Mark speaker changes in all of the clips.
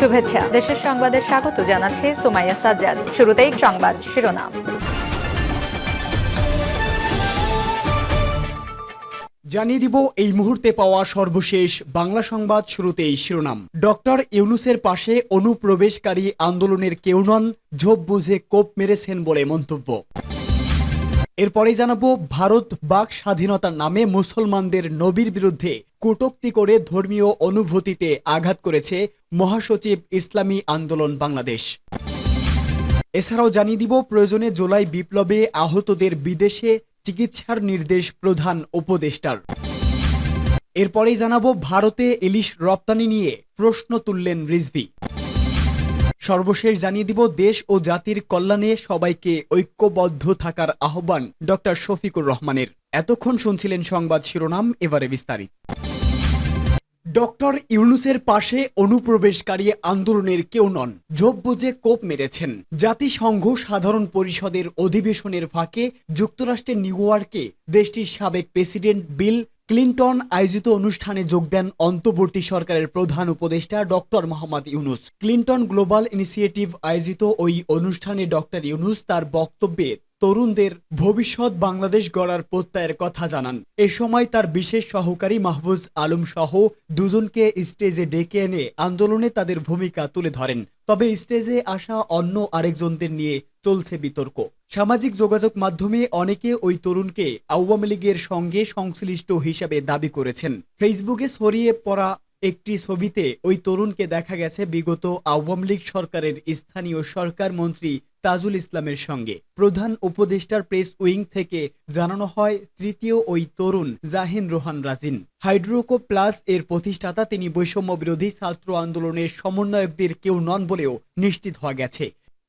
Speaker 1: শুভেচ্ছা। দেশের সংবাদে স্বাগত জানাচ্ছে সোমাইয়া সাজ্জাদ। শুরুতেই সংবাদ শিরোনাম।
Speaker 2: জানিয়ে দিব এই মুহূর্তে পাওয়া সর্বশেষ বাংলা সংবাদ শুরুতেই শিরোনাম। ডক্টর ইউনুসের পাশে অনুপ্রবেশকারী আন্দোলনের কেউ নন, ঝোপ বুঝে কোপ মেরেছেন বলে মন্তব্য। এরপরে জানাব, ভারত বাক স্বাধীনতার নামে মুসলমানদের নবীর বিরুদ্ধে কটূক্তি করে ধর্মীয় অনুভূতিতে আঘাত করেছে মহাসচিব ইসলামী আন্দোলন বাংলাদেশ। এছাড়াও জানিয়ে দিব, প্রয়োজনে জুলাই বিপ্লবে আহতদের বিদেশে চিকিৎসার নির্দেশ প্রধান উপদেষ্টার। এরপরেই জানাব, ভারতে ইলিশ রপ্তানি নিয়ে প্রশ্ন তুললেন রিজভি। সর্বশেষ জানিয়ে দিব, দেশ ও জাতির কল্যাণে সবাইকে ঐক্যবদ্ধ থাকার আহ্বান ডক্টর শফিকুর রহমানের। এতক্ষণ শুনছিলেন সংবাদ শিরোনাম, এবারে বিস্তারিত। ডক্টর ইউনুসের পাশে অনুপ্রবেশকারী আন্দোলনের কেউ নন। ঝোপ বুঝে কোপ মেরেছেন। জাতিসংঘ সাধারণ পরিষদের অধিবেশনের ফাঁকে যুক্তরাষ্ট্রের নিউ ইয়র্কে দেশটির সাবেক প্রেসিডেন্ট বিল ক্লিন্টন আয়োজিত অনুষ্ঠানে যোগ দেন অন্তর্বর্তী সরকারের প্রধান উপদেষ্টা doctor Mohammad Yunus. Clinton global initiative আয়োজিত ওই অনুষ্ঠানে ডক্টর ইউনুস তার বক্তব্যে তরুণদের ভবিষ্যৎ বাংলাদেশ গড়ার প্রত্যয়ের কথা জানান। এ সময় তার বিশেষ সহকারী মাহফুজ আলম সহ দুজনকে স্টেজে ডেকে এনে আন্দোলনে তাদের ভূমিকা তুলে ধরেন। তবে স্টেজে আসা অন্য আরেকজনদের নিয়ে চলছে বিতর্ক। সামাজিক যোগাযোগ মাধ্যমে অনেকে ওই তরুণকে আওয়ামী লীগের সঙ্গে সংশ্লিষ্ট হিসাবে দাবি করেছেন। ফেসবুকে ছড়িয়ে পড়া একটি ছবিতে ওই তরুণকে দেখা গেছে বিগত আওয়ামী লীগ সরকারের স্থানীয় সরকার মন্ত্রী তাজুল ইসলামের সঙ্গে। প্রধান উপদেষ্টার প্রেস উইং থেকে জানানো হয়, তৃতীয় ওই তরুণ জাহিন রোহান রাজিন। হাইড্রোকো প্লাস এর প্রতিষ্ঠাতা, তিনি বৈষম্য বিরোধী ছাত্র আন্দোলনের সমন্বয়কদের কেউ নন বলেও নিশ্চিত হওয়া গেছে।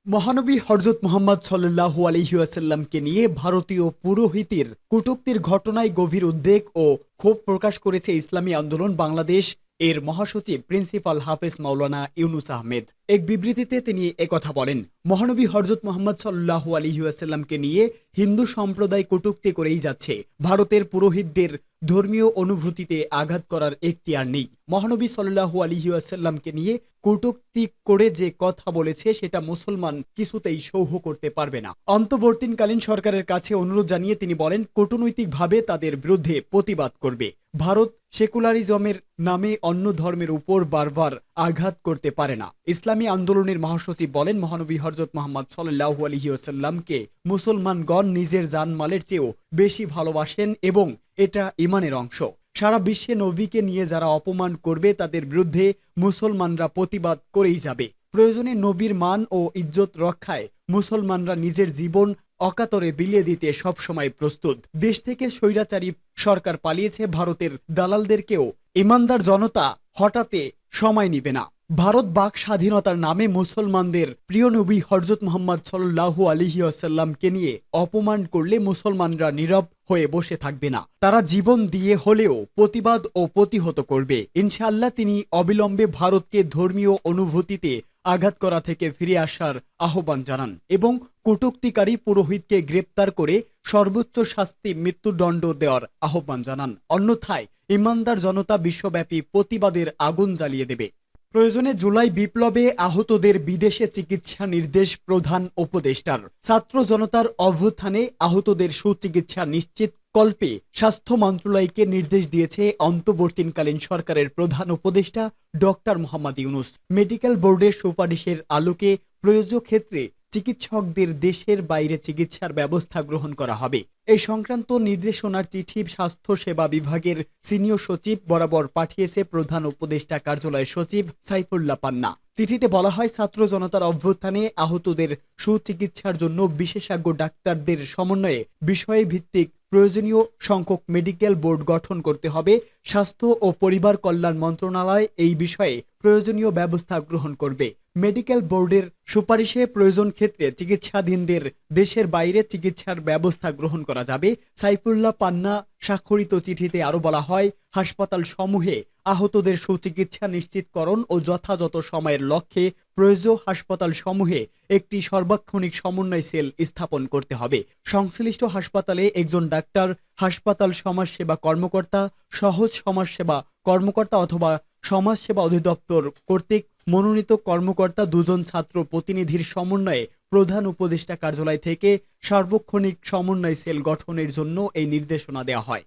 Speaker 2: মহানবী হরজত মোহাম্মদ সাল্লাহ আলহিউসাল্লামকে নিয়ে ভারতীয় পুরোহিতের কটুক্তির ঘটনায় গভীর উদ্বেগ ও ক্ষোভ প্রকাশ করেছে ইসলামী আন্দোলন বাংলাদেশ এর মহাসচিব প্রিন্সিপাল হাফেজ মাওলানা ইউনুস আহমেদ। এক বিবৃতিতে তিনি একথা বলেন, মহানবী হরজত মোহাম্মদ সাল্লাহ আলহিউসাল্লামকে নিয়ে হিন্দু সম্প্রদায় কটুক্তি করেই যাচ্ছে। ভারতের পুরোহিতদের ধর্মীয় অনুভূতিতে আঘাত করার এখতিয়ার নেই। মহানবী সাল্লাহু আলহিউসাল্লামকে নিয়ে কটুক্তি করে যে কথা বলেছে, সেটা মুসলমান কিছুতেই সৌহ করতে পারবে না। অন্তর্বর্তীকালীন সরকারের কাছে অনুরোধ জানিয়ে তিনি বলেন, কূটনৈতিকভাবে তাদের বিরুদ্ধে প্রতিবাদ করবে। ভারত সেকুলারিজমের নামে অন্য ধর্মের উপর বারবার আঘাত করতে পারে না। ইসলামী আন্দোলনের মহাসচিব বলেন, মহানবী হরজত মোহাম্মদ সাল্লাহ আলহিউসাল্লামকে মুসলমানগণ নিজের জানমালের চেয়েও বেশি ভালোবাসেন এবং এটা ইমানের অংশ। সারা বিশ্বে নবীকে নিয়ে যারা অপমান করবে, তাদের বিরুদ্ধে মুসলমানরা প্রতিবাদ করেই যাবে। প্রয়োজনে নবীর মান ও ইজ্জত রক্ষায় মুসলমানরা নিজের জীবন অকাতরে বিলিয়ে দিতে সবসময় প্রস্তুত। দেশ থেকে স্বৈরাচারী সরকার পালিয়েছে ভারতের দালালদেরকেও। ইমানদার জনতা হঠাতে সময় নিবে না। ভারত বাক স্বাধীনতার নামে মুসলমানদের প্রিয় নবী হরজত মোহাম্মদ সাল্লাহু আলিহি আসাল্লামকে নিয়ে অপমান করলে মুসলমানরা নীরব হয়ে বসে থাকবে না। তারা জীবন দিয়ে হলেও প্রতিবাদ ও প্রতিহত করবে। ইনশাআল্লাহ তিনি অবিলম্বে ভারতকে ধর্মীয় অনুভূতিতে আঘাত করা থেকে ফিরে আসার আহ্বান জানান এবং কটুক্তিকারী পুরোহিতকে গ্রেপ্তার করে সর্বোচ্চ শাস্তি মৃত্যুদণ্ড দেওয়ার আহ্বান জানান। অন্যথায় ইমানদার জনতা বিশ্বব্যাপী প্রতিবাদের আগুন জ্বালিয়ে দেবে। প্রয়োজনে জুলাই বিপ্লবে আহতদের বিদেশে চিকিৎসা নির্দেশ প্রধান উপদেষ্টার। ছাত্র জনতার অভ্যুত্থানে আহতদের সুচিকিৎসা নিশ্চিত কল্পে স্বাস্থ্য মন্ত্রণালয়কে নির্দেশ দিয়েছে অন্তর্বর্তীকালীন সরকারের প্রধান উপদেষ্টা ডক্টর মোহাম্মদ ইউনুস। মেডিকেল বোর্ডের সুপারিশের আলোকে প্রয়োজক ক্ষেত্রে চিকিৎসকদের দেশের বাইরে চিকিৎসার ব্যবস্থা গ্রহণ করা হবে। এই সংক্রান্ত নির্দেশনার চিঠি স্বাস্থ্য সেবা বিভাগের সিনিয়র সচিব বরাবর পাঠিয়েছে প্রধান উপদেষ্টা কার্যালয়ের সচিব সাইফুল্লাহ পান্না। চিঠিতে বলা হয়, ছাত্র জনতার অভ্যুত্থানে আহতদের সুচিকিৎসার জন্য বিশেষজ্ঞ ডাক্তারদের সমন্বয়ে বিষয় ভিত্তিক প্রয়োজনীয় সংখ্যক মেডিকেল বোর্ড গঠন করতে হবে। স্বাস্থ্য ও পরিবার কল্যাণ মন্ত্রণালয় এই বিষয়ে প্রয়োজনীয় ব্যবস্থা গ্রহণ করবে। মেডিকেল বোর্ডের সুপারিশে প্রয়োজন ক্ষেত্রে চিকিৎসাধীনদের দেশের বাইরে চিকিৎসার ব্যবস্থা গ্রহণ করা যাবে। সাইফুল্লাহ পান্না স্বাক্ষরিত চিঠিতে আরও বলা হয় হাসপাতাল সমূহে আহতদের সুচিকিৎসা নিশ্চিতকরণ ও যথাযথ সময়ের লক্ষ্যে প্রয়োজনীয় হাসপাতাল সমূহে একটি সর্বাক্ষণিক সমন্বয় সেল স্থাপন করতে হবে। সংশ্লিষ্ট হাসপাতালে একজন ডাক্তার, হাসপাতাল সমাজসেবা কর্মকর্তা, সহজ সমাজসেবা কর্মকর্তা অথবা সমাজসেবা অধিদপ্তর কর্তৃক মনোনীত কর্মকর্তা দুজন ছাত্র প্রতিনিধির সমন্বয়ে প্রধান উপদেষ্টা কার্যালয় থেকে সার্বক্ষণিক সমন্বয় সেল গঠনের জন্য এই নির্দেশনা দেওয়া হয়।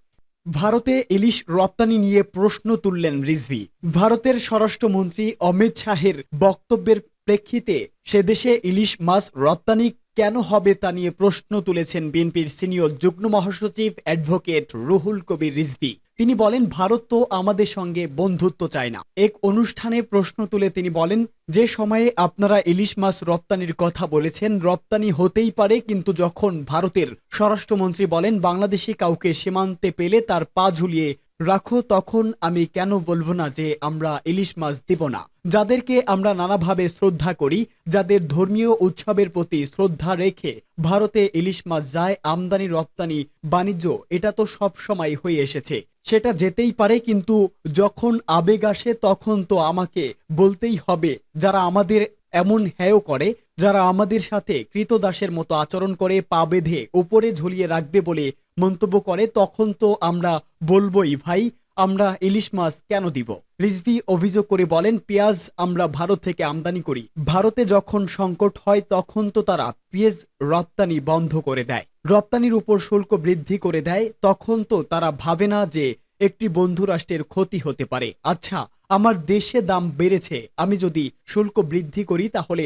Speaker 2: ভারতে ইলিশ রপ্তানি নিয়ে প্রশ্ন তুললেন রিজভি। ভারতের স্বরাষ্ট্রমন্ত্রী অমিত শাহের বক্তব্যের প্রেক্ষিতে সে দেশে ইলিশ মাছ রপ্তানি কেন হবে তা নিয়ে প্রশ্ন তুলেছেন বিএনপির সিনিয়র যুগ্ম মহাসচিব অ্যাডভোকেট রুহুল কবির রিজভি। তিনি বলেন, ভারত তো আমাদের সঙ্গে বন্ধুত্ব চায় না। এক অনুষ্ঠানে প্রশ্ন তুলে তিনি বলেন, যে সময়ে আপনারা ইলিশ মাছ রপ্তানির কথা বলেছেন, রপ্তানি হতেই পারে, কিন্তু যখন ভারতের স্বরাষ্ট্রমন্ত্রী বলেন, বাংলাদেশি কাউকে সীমান্তে পেলে তার পা ঝুলিয়ে রাখো, তখন আমি কেন বলব না যে আমরা ইলিশ মাছ দিব না। যাদেরকে আমরা নানাভাবে শ্রদ্ধা করি, যাদের ধর্মীয় উৎসবের প্রতি শ্রদ্ধা রেখে ভারতে ইলিশ মাছ যায়, আমদানি, রপ্তানি, বাণিজ্য, এটা তো সব সময় হয়ে এসেছে। সেটা যেতেই পারে, কিন্তু যখন আবেগ আসে, তখন তো আমাকে বলতেই হবে, যারা আমাদের এমন হেয় করে, যারা আমাদের সাথে কৃতদাসের মতো আচরণ করে, পা বেঁধে উপরে ঝুলিয়ে রাখবে বলে মন্তব্য করে, তখন তো আমরা বলবোই, ভাই আমরা ইলিশ মাছ কেন দিব? রিজভি অভিযোগ করে বলেন, পেঁয়াজ আমরা ভারত থেকে আমদানি করি। ভারতে যখন সংকট হয়, তখন তো তারা পেঁয়াজ রপ্তানি বন্ধ করে দেয়। রপ্তানির উপর শুল্ক বৃদ্ধি করে দেয়, তখন তো তারা ভাবে না যে একটি বন্ধু রাষ্ট্রের ক্ষতি হতে পারে। আচ্ছা আমার দেশে দাম বেড়েছে। আমি যদি শুল্ক বৃদ্ধি করি, তাহলে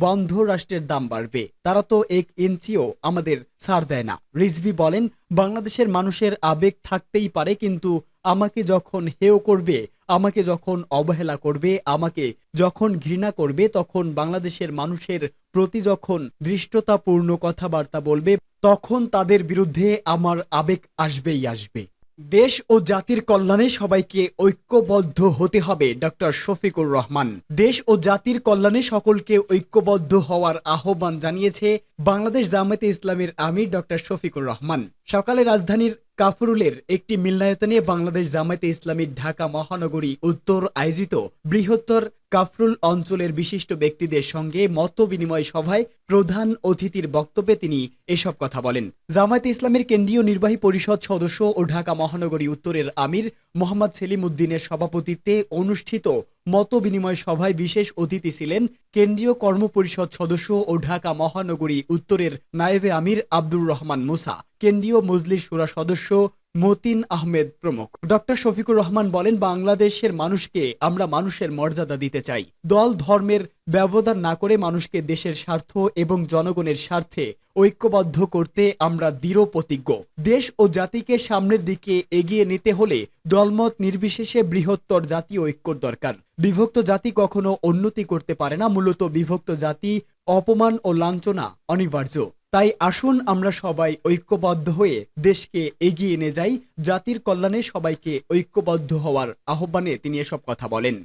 Speaker 2: বন্ধ রাষ্ট্রের দাম বাড়বে। তারা তো এক ইঞ্চিও আমাদের ছাড় দেয় না। রিজভি বলেন, বাংলাদেশের মানুষের আবেগ থাকতেই পারে, কিন্তু আমাকে যখন হেয় করবে, আমাকে যখন অবহেলা করবে, আমাকে যখন ঘৃণা করবে, তখন বাংলাদেশের মানুষের প্রতি যখন দৃষ্টতাপূর্ণ কথাবার্তা বলবে, তখন তাদের বিরুদ্ধে আমার আবেগ আসবেই আসবে। দেশ ও জাতির কল্যাণে সবাইকে ঐক্যবদ্ধ হতে হবে, ডক্টর শফিকুর রহমান। দেশ ও জাতির কল্যাণে সকলকে ঐক্যবদ্ধ হওয়ার আহ্বান জানিয়েছে বাংলাদেশ জামায়াতে ইসলামের আমির ডক্টর শফিকুর রহমান। সকালে রাজধানীর কাফরুলের একটি মিলনায়তনে বাংলাদেশ জামায়াতে ইসলামীর ঢাকা মহানগরী উত্তর আয়োজিত বৃহত্তর কাফরুল অঞ্চলের বিশিষ্ট ব্যক্তিদের সঙ্গে মত বিনিময় সভায় প্রধান অতিথির বক্তব্যে তিনি এসব কথা বলেন। জামায়াতে ইসলামের কেন্দ্রীয় নির্বাহী পরিষদ সদস্য ও ঢাকা মহানগরী উত্তরের আমির মোহাম্মদ সেলিম উদ্দিনের সভাপতিত্বে অনুষ্ঠিত মত বিনিময় সভায় বিশেষ অতিথি ছিলেন কেন্দ্রীয় কর্মপরিষদ সদস্য ও ঢাকা মহানগরী উত্তরের নায়েবে আমির আব্দুর রহমান মুসা, কেন্দ্রীয় মজলিস সুরা সদস্য মতিন আহমেদ প্রমুখ। ডক্টর শফিকুর রহমান বলেন, বাংলাদেশের মানুষকে আমরা মানুষের মর্যাদা দিতে চাই। দল ধর্মের ব্যবধান না করে মানুষকে দেশের স্বার্থ এবং জনগণের স্বার্থে ঐক্যবদ্ধ করতে আমরা দৃঢ় প্রতিজ্ঞ। দেশ ও জাতিকে সামনের দিকে এগিয়ে নিতে হলে দলমত নির্বিশেষে বৃহত্তর জাতীয় ঐক্যর দরকার। বিভক্ত জাতি কখনো উন্নতি করতে পারে না, মূলত বিভক্ত জাতি অপমান ও লাঞ্ছনা অনিবার্য। তাই আসুন আমরা সবাই ঐক্যবদ্ধ হয়ে দেশকে এগিয়ে নিয়ে যাই, জাতির কল্যাণে সবাইকে ঐক্যবদ্ধ হওয়ার আহ্বানে তিনি এসব কথা বলেন।